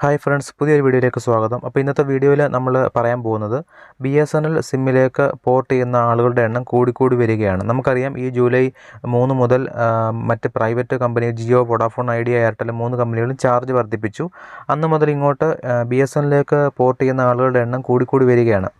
Hi friends പുതിയൊരു വീഡിയോയിലേക്ക് സ്വാഗതം. അപ്പോൾ ഇന്നത്തെ വീഡിയോയിൽ നമ്മൾ പറയാൻ പോകുന്നത് ബി എസ് എൻ എൽ സിമ്മിലേക്ക് പോർട്ട് ചെയ്യുന്ന ആളുകളുടെ എണ്ണം കൂടിക്കൂടി വരികയാണ്. നമുക്കറിയാം ഈ ജൂലൈ മൂന്ന് മുതൽ മറ്റ് private company Jio Vodafone Idea Airtel മൂന്ന് കമ്പനികളും ചാർജ് വർദ്ധിപ്പിച്ചു. അന്ന് മുതൽ ഇങ്ങോട്ട് ബി എസ് എൻ എല്ലിലേക്ക് പോർട്ട് ചെയ്യുന്ന ആളുകളുടെ എണ്ണം കൂടിക്കൂടി വരികയാണ്.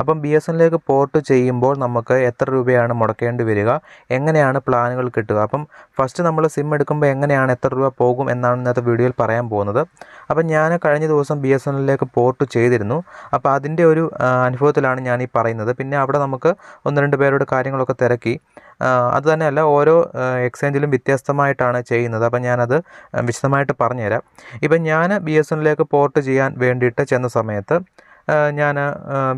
അപ്പം ബി എസ് എന്നിലേക്ക് പോർട്ട് ചെയ്യുമ്പോൾ നമുക്ക് എത്ര രൂപയാണ് മുടക്കേണ്ടി വരിക? എങ്ങനെയാണ് പ്ലാനുകൾ കിട്ടുക? അപ്പം ഫസ്റ്റ് നമ്മൾ സിം എടുക്കുമ്പോൾ എങ്ങനെയാണ് എത്ര രൂപ പോകും എന്നാണ് ഇന്നത്തെ വീഡിയോയിൽ പറയാൻ പോകുന്നത്. അപ്പം ഞാൻ കഴിഞ്ഞ ദിവസം ബി എസ് എന്നിലേക്ക് പോർട്ട് ചെയ്തിരുന്നു. അപ്പോൾ അതിന്റെ ഒരു അനുഭവത്തിലാണ് ഞാൻ ഈ പറയുന്നത്. പിന്നെ അവിടെ നമുക്ക് ഒന്ന് രണ്ട് പേരോട് കാര്യങ്ങളൊക്കെ തിരക്കി. അതുതന്നെയല്ല അത് തന്നെയല്ല ഓരോ എക്സ്ചേഞ്ചിലും വ്യത്യസ്തമായിട്ടാണ് ചെയ്യുന്നത്. അപ്പം ഞാനത് വിശദമായിട്ട് പറഞ്ഞുതരാം. ഇപ്പം ഞാൻ ബി എസ് എന്നിലേക്ക് പോർട്ട് ചെയ്യാൻ വേണ്ടിയിട്ട് ചെന്ന സമയത്ത് ഞാൻ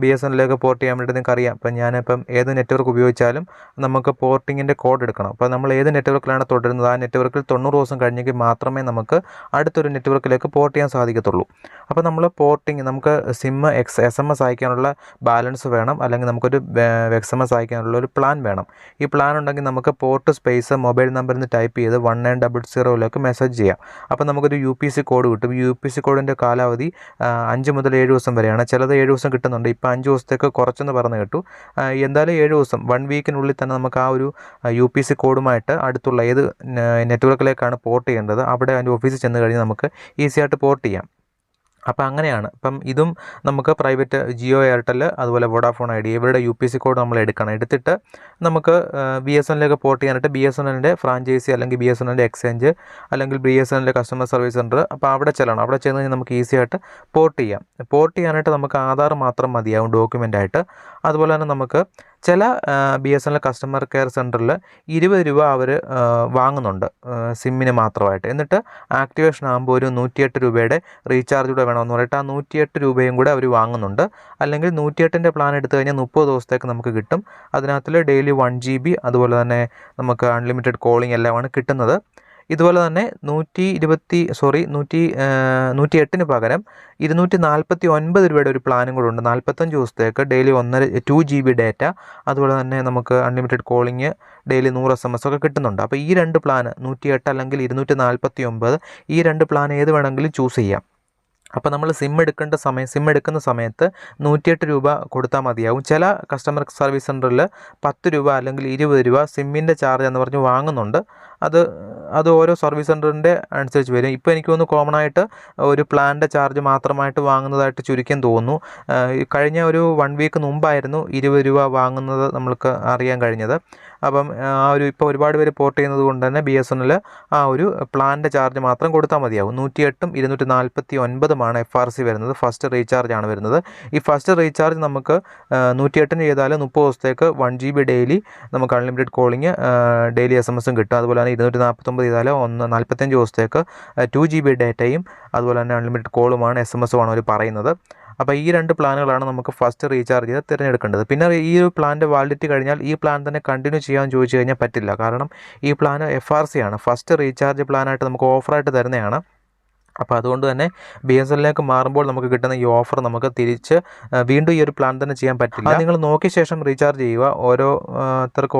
ബി എസ് എന്നിലേക്ക് പോർട്ട് ചെയ്യാൻ വേണ്ടി നിങ്ങൾക്ക് അറിയാം അപ്പം ഞാനിപ്പം ഏത് നെറ്റ്വർക്ക് ഉപയോഗിച്ചാലും നമുക്ക് പോർട്ടിങ്ങിന്റെ കോഡ് എടുക്കണം. അപ്പോൾ നമ്മൾ ഏത് നെറ്റ്വർക്കിലാണ് തുടരുന്നത്? ആ നെറ്റ്വർക്കിൽ തൊണ്ണൂറ് ദിവസം കഴിഞ്ഞെങ്കിൽ മാത്രമേ നമുക്ക് അടുത്തൊരു നെറ്റ്വർക്കിലേക്ക് പോർട്ട് ചെയ്യാൻ സാധിക്കത്തുള്ളൂ. അപ്പോൾ നമ്മൾ പോർട്ടിങ് നമുക്ക് സിം എക്സ് എസ് എം എസ് അയക്കാനുള്ള ബാലൻസ് വേണം. അല്ലെങ്കിൽ നമുക്കൊരു എക്സ് എം എസ് അയക്കാനുള്ള ഒരു പ്ലാൻ വേണം. ഈ പ്ലാൻ ഉണ്ടെങ്കിൽ നമുക്ക് പോർട്ട് സ്പേസ് മൊബൈൽ നമ്പറിൽ നിന്ന് ടൈപ്പ് ചെയ്ത് വൺ നയൻ ഡബിൾ സീറോയിലേക്ക് മെസ്സേജ് ചെയ്യാം. അപ്പോൾ നമുക്കൊരു യു പി സി കോഡ് കിട്ടും. യു പി സി കോഡിന്റെ കാലാവധി അഞ്ച് മുതൽ ഏഴ് ദിവസം വരെയാണ്. ചിലത് ഏഴ് ദിവസം കിട്ടുന്നുണ്ട്. ഇപ്പോൾ അഞ്ച് ദിവസത്തേക്ക് കുറച്ചെന്ന് പറഞ്ഞു കേട്ടു. എന്തായാലും ഏഴ് ദിവസം വൺ വീക്കിനുള്ളിൽ തന്നെ നമുക്ക് ആ ഒരു യു പി സി കോഡുമായിട്ട് അടുത്തുള്ള ഏത് നെറ്റ്വർക്കിലേക്കാണ് പോർട്ട് ചെയ്യേണ്ടത്. അവിടെ അതിന്റെ ഓഫീസിൽ ചെന്ന് കഴിഞ്ഞാൽ നമുക്ക് ഈസി ആയിട്ട് പോർട്ട് ചെയ്യാം. അപ്പോൾ അങ്ങനെയാണ്. ഇപ്പം ഇതും നമുക്ക് പ്രൈവറ്റ് ജിയോ എയർടെൽ അതുപോലെ വോഡാഫോൺ ഐഡിയ ഇവരുടെ യു പി സി കോഡ് നമ്മൾ എടുക്കണം. എടുത്തിട്ട് നമുക്ക് ബി എസ് എന്നിലേക്ക് പോർട്ട് ചെയ്യാനായിട്ട് ബി എസ് എല്ലിന്റെ ഫ്രാഞ്ചൈസി അല്ലെങ്കിൽ ബി എസ് എല്ലിന്റെ എക്സ്ചേഞ്ച് അല്ലെങ്കിൽ ബി എസ് എല്ലിന്റെ കസ്റ്റമർ സർവീസ് സെന്റർ അപ്പോൾ അവിടെ ചെല്ലണം. അവിടെ ചെന്ന് കഴിഞ്ഞാൽ നമുക്ക് ഈസി ആയിട്ട് പോർട്ട് ചെയ്യാം. പോർട്ട് ചെയ്യാനായിട്ട് നമുക്ക് ആധാർ മാത്രം മതിയാവും ഡോക്യുമെന്റ് ആയിട്ട്. അതുപോലെ തന്നെ നമുക്ക് ചില B S N L customer care സെന്ററിൽ ഇരുപത് രൂപ അവർ വാങ്ങുന്നുണ്ട് സിമ്മിന് മാത്രമായിട്ട്. എന്നിട്ട് ആക്ടിവേഷൻ ആകുമ്പോൾ ഒരു നൂറ്റിയെട്ട് രൂപയുടെ റീചാർജ് കൂടെ വേണമെന്ന് പറഞ്ഞിട്ട് ആ നൂറ്റിയെട്ട് രൂപയും കൂടെ അവർ വാങ്ങുന്നുണ്ട്. അല്ലെങ്കിൽ നൂറ്റിയെട്ടിന്റെ പ്ലാൻ എടുത്തു കഴിഞ്ഞാൽ മുപ്പത് ദിവസത്തേക്ക് നമുക്ക് കിട്ടും. അതിനകത്തിൽ ഡെയിലി വൺ ജി ബി അതുപോലെ തന്നെ നമുക്ക് അൺലിമിറ്റഡ് കോളിംഗ് എല്ലാമാണ് കിട്ടുന്നത്. ഇതുപോലെ തന്നെ നൂറ്റി ഇരുപത്തി സോറി നൂറ്റി നൂറ്റി എട്ടിന് പകരം ഇരുന്നൂറ്റി നാൽപ്പത്തി ഒൻപത് രൂപയുടെ ഒരു പ്ലാനും കൂടെ ഉണ്ട്. നാൽപ്പത്തഞ്ച് ദിവസത്തേക്ക് ഡെയിലി ഒന്നര ടു ജി ബി ഡേറ്റ അതുപോലെ തന്നെ നമുക്ക് അൺലിമിറ്റഡ് കോളിങ് ഡെയിലി നൂറ് എസ് എം എസ് ഒക്കെ കിട്ടുന്നുണ്ട്. അപ്പോൾ ഈ രണ്ട് പ്ലാൻ നൂറ്റി എട്ട് അല്ലെങ്കിൽ ഇരുന്നൂറ്റി നാൽപ്പത്തി ഒമ്പത് ഈ രണ്ട് പ്ലാൻ ഏത് വേണമെങ്കിലും ചൂസ് ചെയ്യാം. അപ്പോൾ നമ്മൾ സിം എടുക്കേണ്ട സമയം സിം എടുക്കുന്ന സമയത്ത് നൂറ്റിയെട്ട് രൂപ കൊടുത്താൽ മതിയാവും. ചില കസ്റ്റമർ സർവീസ് സെന്ററിൽ പത്ത് രൂപ അല്ലെങ്കിൽ ഇരുപത് രൂപ സിമ്മിന്റെ ചാർജ് എന്ന് പറഞ്ഞ് വാങ്ങുന്നുണ്ട്. അത് അത് ഓരോ സർവീസ് സെന്ററിന്റെ അനുസരിച്ച് വരും. ഇപ്പോൾ എനിക്ക് തോന്നുന്നു കോമൺ ആയിട്ട് ഒരു പ്ലാന്റെ ചാർജ് മാത്രമായിട്ട് വാങ്ങുന്നതായിട്ട് ചുരുക്കം തോന്നുന്നു. കഴിഞ്ഞ ഒരു വൺ വീക്ക് മുമ്പായിരുന്നു ഇരുപത് രൂപ വാങ്ങുന്നത് നമ്മൾക്ക് അറിയാൻ കഴിഞ്ഞത്. അപ്പം ആ ഒരു ഇപ്പോൾ ഒരുപാട് പേര് പോർട്ട് ചെയ്യുന്നത് കൊണ്ട് തന്നെ ബി എസ് എൻ എൽ ആ ഒരു പ്ലാന്റെ ചാർജ് മാത്രം കൊടുത്താൽ മതിയാവും. നൂറ്റിയെട്ടും ഇരുന്നൂറ്റി നാൽപ്പത്തി ഒൻപതുമാണ് എഫ് ആർ സി വരുന്നത്. ഫസ്റ്റ് റീചാർജ് ആണ് വരുന്നത്. ഈ ഫസ്റ്റ് റീചാർജ് നമുക്ക് നൂറ്റിയെട്ടിന് ചെയ്താൽ മുപ്പത് ദിവസത്തേക്ക് വൺ ജി ബി ഡെയിലി നമുക്ക് unlimited calling daily S M എസും കിട്ടും. അതുപോലെ ഇരുന്നൂറ്റി നാൽപ്പത്തൊമ്പത് ചെയ്താൽ ഒന്ന് നാൽപ്പത്തഞ്ച് ദിവസത്തേക്ക് ടു ജി ബി ഡേറ്റയും അതുപോലെ തന്നെ അൺലിമിറ്റഡ് കോളുമാണ് എസ് എം എസുമാണ് അവർ പറയുന്നത്. അപ്പോൾ ഈ രണ്ട് പ്ലാനുകളാണ് നമുക്ക് ഫസ്റ്റ് റീചാർജ് ചെയ്ത് തിരഞ്ഞെടുക്കേണ്ടത്. പിന്നെ ഈ ഒരു പ്ലാന്റെ വാലിഡിറ്റി കഴിഞ്ഞാൽ ഈ പ്ലാൻ തന്നെ കണ്ടിന്യൂ ചെയ്യാമെന്ന് ചോദിച്ചു കഴിഞ്ഞാൽ പറ്റില്ല. കാരണം ഈ പ്ലാൻ എഫ് ആർ സി ആണ്. ഫസ്റ്റ് റീചാർജ് പ്ലാനായിട്ട് നമുക്ക് ഓഫറായിട്ട് തരുന്നതാണ്. അപ്പോൾ അതുകൊണ്ട് തന്നെ ബി എസ് എല്ലിലേക്ക് മാറുമ്പോൾ നമുക്ക് കിട്ടുന്ന ഈ ഓഫർ നമുക്ക് തിരിച്ച് വീണ്ടും ഈ ഒരു പ്ലാൻ തന്നെ ചെയ്യാൻ പറ്റില്ല. നിങ്ങൾ നോക്കിയ ശേഷം റീചാർജ് ചെയ്യുക. ഓരോ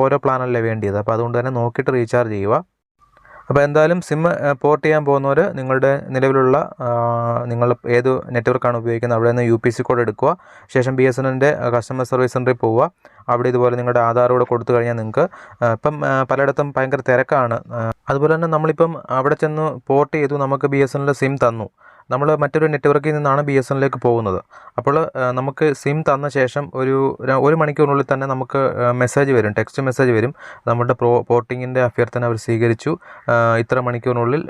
ഓരോ പ്ലാനല്ലേ വേണ്ടിയത്? അപ്പോൾ അതുകൊണ്ട് തന്നെ നോക്കിയിട്ട് റീചാർജ് ചെയ്യുക. അപ്പോൾ എന്തായാലും സിം പോർട്ട് ചെയ്യാൻ പോകുന്നവർ നിങ്ങളുടെ നിലവിലുള്ള നിങ്ങൾ ഏത് നെറ്റ്വർക്കാണ് ഉപയോഗിക്കുന്നത് അവിടെ നിന്ന് യു പി സി കോഡ് എടുക്കുക ശേഷം ബി എസ് എൻ എന്റെ കസ്റ്റമർ സർവീസ് സെന്ററിൽ പോവുക അവിടെ ഇതുപോലെ നിങ്ങളുടെ ആധാർ കൂടെ കൊടുത്തു കഴിഞ്ഞാൽ നിങ്ങൾക്ക് ഇപ്പം പലയിടത്തും ഭയങ്കര തിരക്കാണ് അതുപോലെ തന്നെ നമ്മളിപ്പം അവിടെ ചെന്ന് പോർട്ട് ചെയ്തു നമുക്ക് ബി എസ് എന്നിൽ സിം തന്നു നമ്മൾ മറ്റൊരു നെറ്റ്വർക്കിൽ നിന്നാണ് ബി എസ് എന്നിലേക്ക് പോകുന്നത്. അപ്പോൾ നമുക്ക് സിം തന്ന ശേഷം ഒരു ഒരു മണിക്കൂറിനുള്ളിൽ തന്നെ നമുക്ക് മെസ്സേജ് വരും. ടെക്സ്റ്റ് മെസ്സേജ് വരും. നമ്മുടെ പ്രോ പോർട്ടിങ്ങിന്റെ അഭ്യർത്ഥന അവർ സ്വീകരിച്ചു. ഇത്ര മണിക്കൂറിനുള്ളിൽ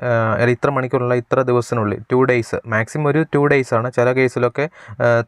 ഇത്ര മണിക്കൂറിനുള്ള ഇത്ര ദിവസത്തിനുള്ളിൽ ടു ഡേയ്സ് മാക്സിമം ഒരു ടു ഡേയ്സ് ആണ്. ചില കേസിലൊക്കെ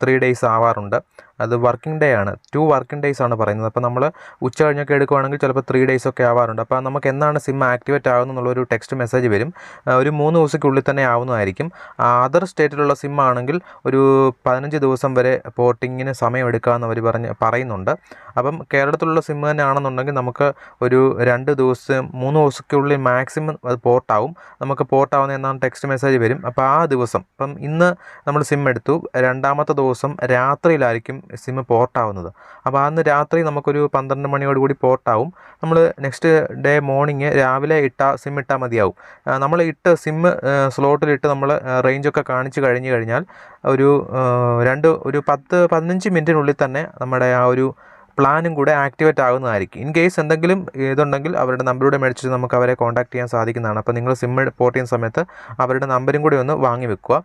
ത്രീ ഡേയ്സ് ആവാറുണ്ട്. അത് വർക്കിംഗ് ഡേ ആണ്. ടു വർക്കിംഗ് ഡേയ്സ് ആണ് പറയുന്നത്. അപ്പോൾ നമ്മൾ ഉച്ച കഴിഞ്ഞൊക്കെ എടുക്കുവാണെങ്കിൽ ചിലപ്പോൾ ത്രീ ഡേയ്സ് ഒക്കെ ആവാറുണ്ട്. അപ്പോൾ നമുക്ക് എന്നാണ് സിം ആക്ടിവേറ്റ് ആകുന്നത് എന്നുള്ളൊരു ടെക്സ്റ്റ് മെസ്സേജ് വരും. ഒരു മൂന്ന് ദിവസത്തിനുള്ളിൽ തന്നെ ആവുന്നതായിരിക്കും. അതർ സ്റ്റേറ്റിലുള്ള സിം ആണെങ്കിൽ ഒരു പതിനഞ്ച് ദിവസം വരെ പോർട്ടിങ്ങിന് സമയം എടുക്കാമെന്ന് അവർ പറഞ്ഞ് പറയുന്നുണ്ട്. അപ്പം കേരളത്തിലുള്ള സിം തന്നെ ആണെന്നുണ്ടെങ്കിൽ നമുക്ക് ഒരു രണ്ട് ദിവസം മൂന്ന് ദിവസത്തിനുള്ളിൽ മാക്സിമം അത് പോർട്ടാവും നമുക്ക് പോർട്ടാവുന്ന എന്നാണ് ടെക്സ്റ്റ് മെസ്സേജ് വരും. അപ്പോൾ ആ ദിവസം ഇപ്പം ഇന്ന് നമ്മൾ സിം എടുത്തു. രണ്ടാമത്തെ ദിവസം രാത്രിയിലായിരിക്കും സിം പോർട്ടാവുന്നത്. അപ്പോൾ അന്ന് രാത്രി നമുക്കൊരു പന്ത്രണ്ട് മണിയോടുകൂടി പോർട്ടാവും. നമ്മൾ നെക്സ്റ്റ് ഡേ മോർണിംഗ് രാവിലെ ഇട്ട സിം ഇട്ടാൽ മതിയാവും. നമ്മൾ ഇട്ട് സിമ്മ് സ്ലോട്ടിലിട്ട് നമ്മൾ റേഞ്ചൊക്കെ കാണിച്ച് കഴിഞ്ഞ് കഴിഞ്ഞാൽ ഒരു രണ്ട് ഒരു പത്ത് പതിനഞ്ച് മിനിറ്റിനുള്ളിൽ തന്നെ നമ്മുടെ ആ ഒരു പ്ലാനും കൂടെ ആക്ടിവേറ്റ് ആകുന്നതായിരിക്കും. ഇൻ കേസ് എന്തെങ്കിലും ഇതുണ്ടെങ്കിൽ അവരുടെ നമ്പറൂടെ മേടിച്ചിട്ട് നമുക്ക് അവരെ കോൺടാക്ട് ചെയ്യാൻ സാധിക്കുന്നതാണ്. അപ്പോൾ നിങ്ങൾ സിം പോർട്ട് ചെയ്യുന്ന സമയത്ത് അവരുടെ നമ്പരും കൂടി ഒന്ന് വാങ്ങി വെക്കുക.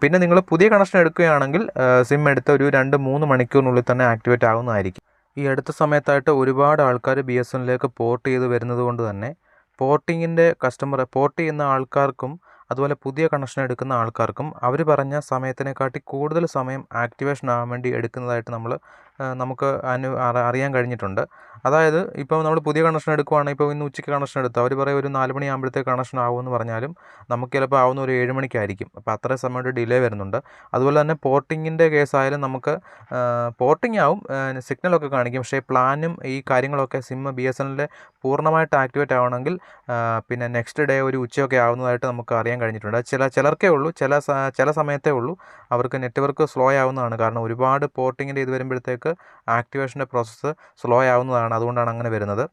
പിന്നെ നിങ്ങൾ പുതിയ കണക്ഷൻ എടുക്കുകയാണെങ്കിൽ സിം എടുത്ത ഒരു രണ്ട് മൂന്ന് മണിക്കൂറിനുള്ളിൽ തന്നെ ആക്ടിവേറ്റ് ആകുന്നതായിരിക്കും ഈ അടുത്ത സമയത്തായിട്ട് ഒരുപാട് ആൾക്കാർ ബി എസ് എന്നിലേക്ക് പോർട്ട് ചെയ്ത് വരുന്നത് കൊണ്ട് തന്നെ പോർട്ടിങ്ങിന്റെ കസ്റ്റമർ പോർട്ട് ചെയ്യുന്ന ആൾക്കാർക്കും അതുപോലെ പുതിയ കണക്ഷൻ എടുക്കുന്ന ആൾക്കാർക്കും അവർ പറഞ്ഞ സമയത്തിനെക്കാട്ടി കൂടുതൽ സമയം ആക്ടിവേഷൻ ആകാൻ വേണ്ടി എടുക്കുന്നതായിട്ട് നമ്മൾ നമുക്ക് അനു അറിയാൻ കഴിഞ്ഞിട്ടുണ്ട്. അതായത് ഇപ്പോൾ നമ്മൾ പുതിയ കണക്ഷൻ എടുക്കുവാണെങ്കിൽ ഇപ്പോൾ ഇന്ന് ഉച്ചയ്ക്ക് കണക്ഷൻ എടുത്തു അവർ പറയും ഒരു നാല് മണിയാകുമ്പോഴത്തേക്ക് കണക്ഷൻ ആകുമെന്ന് പറഞ്ഞാലും നമുക്ക് ചിലപ്പോൾ ആവുന്ന ഒരു ഏഴ് മണിക്കായിരിക്കും. അപ്പോൾ അത്രയും സമയം ഡിലേ വരുന്നുണ്ട്. അതുപോലെ തന്നെ പോർട്ടിങ്ങിന്റെ കേസായാലും നമുക്ക് പോർട്ടിംഗ് ആവും. സിഗ്നലൊക്കെ കാണിക്കും. പക്ഷേ പ്ലാനും ഈ കാര്യങ്ങളൊക്കെ സിം ബി എസ് എന്നിലെ പൂർണമായിട്ട് ആക്ടിവേറ്റ് ആവണമെങ്കിൽ പിന്നെ നെക്സ്റ്റ് ഡേ ഒരു ഉച്ചയൊക്കെ ആവുന്നതായിട്ട് നമുക്ക് അറിയാൻ കഴിഞ്ഞിട്ടുണ്ട്. ചില ചിലർക്കേ ഉള്ളൂ. ചില ചില സമയത്തേ ഉള്ളൂ. അവർക്ക് നെറ്റ്വർക്ക് സ്ലോ ആവുന്നതാണ്. കാരണം ഒരുപാട് പോർട്ടിങ്ങിന്റെ ഇത് വരുമ്പോഴത്തേക്ക് ആക്ടിവേഷന്റെ പ്രോസസ്സ് സ്ലോ ആവുന്നതാണ് അതുകൊണ്ടാണ് അങ്ങനെ വരുന്നത്.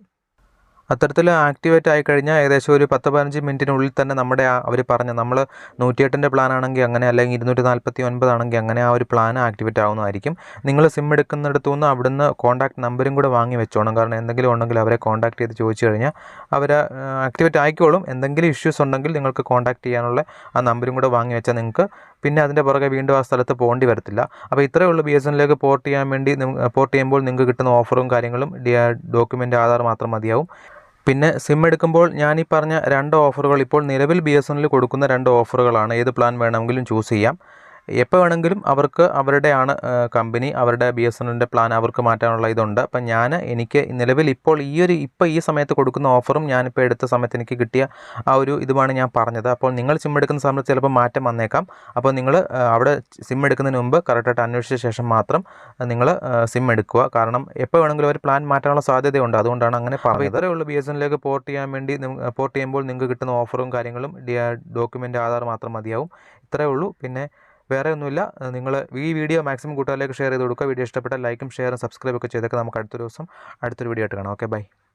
അത്തരത്തിൽ ആക്ടിവേറ്റ് ആയി കഴിഞ്ഞാൽ ഏകദേശം ഒരു പത്ത് പതിനഞ്ച് മിനിറ്റിനുള്ളിൽ തന്നെ നമ്മുടെ അവർ പറഞ്ഞ നമ്മൾ നൂറ്റിയെട്ടിന്റെ പ്ലാൻ ആണെങ്കിൽ അങ്ങനെ അല്ലെങ്കിൽ ഇരുന്നൂറ്റി നാൽപ്പത്തി ഒൻപതാണെങ്കിൽ അങ്ങനെ ആ ഒരു പ്ലാൻ ആക്ടിവേറ്റ് ആവുന്നതായിരിക്കും. നിങ്ങൾ സിം എടുക്കുന്നിടത്തു നിന്ന് അവിടുന്ന് കോൺടാക്ട് നമ്പരും കൂടെ വാങ്ങി വെച്ചോണം. കാരണം എന്തെങ്കിലും ഉണ്ടെങ്കിൽ അവരെ കോൺടാക്ട് ചെയ്ത് ചോദിച്ചു കഴിഞ്ഞാൽ അവർ ആക്ടിവേറ്റ് ആയിക്കോളും. എന്തെങ്കിലും ഇഷ്യൂസ് ഉണ്ടെങ്കിൽ നിങ്ങൾക്ക് കോൺടാക്ട് ചെയ്യാനുള്ള ആ നമ്പരും കൂടെ വാങ്ങി വെച്ചാൽ നിങ്ങൾക്ക് പിന്നെ അതിന്റെ പുറകെ വീണ്ടും ആ സ്ഥലത്ത് പോകേണ്ടി വരത്തില്ല. അപ്പോൾ ഇത്രയേ ഉള്ളൂ ബി എസ് എന്നിലേക്ക് പോർട്ട് ചെയ്യാൻ വേണ്ടി പോർട്ട് ചെയ്യുമ്പോൾ നിങ്ങൾക്ക് കിട്ടുന്ന ഓഫറും കാര്യങ്ങളും ഡോക്യുമെന്റ് ആധാർ മാത്രം മതിയാവും. പിന്നെ സിം എടുക്കുമ്പോൾ ഞാൻ ഈ പറഞ്ഞ രണ്ട് ഓഫറുകൾ ഇപ്പോൾ നിലവിൽ ബി എസ് എന്നിൽ കൊടുക്കുന്ന രണ്ട് ഓഫറുകളാണ് ഏത് പ്ലാൻ വേണമെങ്കിലും ചൂസ് ചെയ്യാം. എപ്പോൾ വേണമെങ്കിലും അവർക്ക് അവരുടെയാണ് കമ്പനി അവരുടെ ബി എസ് എന്നിന്റെ പ്ലാൻ അവർക്ക് മാറ്റാനുള്ള ഇതുണ്ട്. അപ്പം ഞാൻ എനിക്ക് നിലവിൽ ഇപ്പോൾ ഈ ഒരു ഇപ്പോൾ ഈ സമയത്ത് കൊടുക്കുന്ന ഓഫറും ഞാനിപ്പോൾ എടുത്ത സമയത്ത് എനിക്ക് കിട്ടിയ ആ ഒരു ഇതുമാണ് ഞാൻ പറഞ്ഞത്. അപ്പോൾ നിങ്ങൾ സിം എടുക്കുന്ന സമയത്ത് ചിലപ്പോൾ മാറ്റം വന്നേക്കാം. അപ്പോൾ നിങ്ങൾ അവിടെ സിം എടുക്കുന്നതിന് മുമ്പ് കറക്റ്റായിട്ട് അന്വേഷിച്ച ശേഷം മാത്രം നിങ്ങൾ സിം എടുക്കുക. കാരണം എപ്പോൾ വേണമെങ്കിലും ഒരു പ്ലാൻ മാറ്റാനുള്ള സാധ്യതയുണ്ട്. അതുകൊണ്ടാണ് അങ്ങനെ പറഞ്ഞത്. ഇത്രയേ ഉള്ളൂ ബി എസ് എന്നിലേക്ക് പോർട്ട് ചെയ്യാൻ വേണ്ടി പോർട്ട് ചെയ്യുമ്പോൾ നിങ്ങൾക്ക് കിട്ടുന്ന ഓഫറും കാര്യങ്ങളും ഡോക്യുമെന്റ് ആധാർ മാത്രം മതിയാവും. ഇത്രയേ ഉള്ളൂ. പിന്നെ വേറെ ഒന്നുമില്ല. നിങ്ങൾ ഈ വീഡിയോ മാക്സിമം കൂട്ടുകാരിലേക്ക് ഷെയർ ചെയ്ത് കൊടുക്കുക. വീഡിയോ ഇഷ്ടപ്പെട്ടാൽ ലൈക്കും ഷെയറും സബ്സ്ക്രൈബ് ഒക്കെ ചെയ്തൊക്കെ നമുക്ക് അടുത്ത ദിവസം അടുത്തൊരു വീഡിയോ ആയിട്ട് കാണാം. Okay bye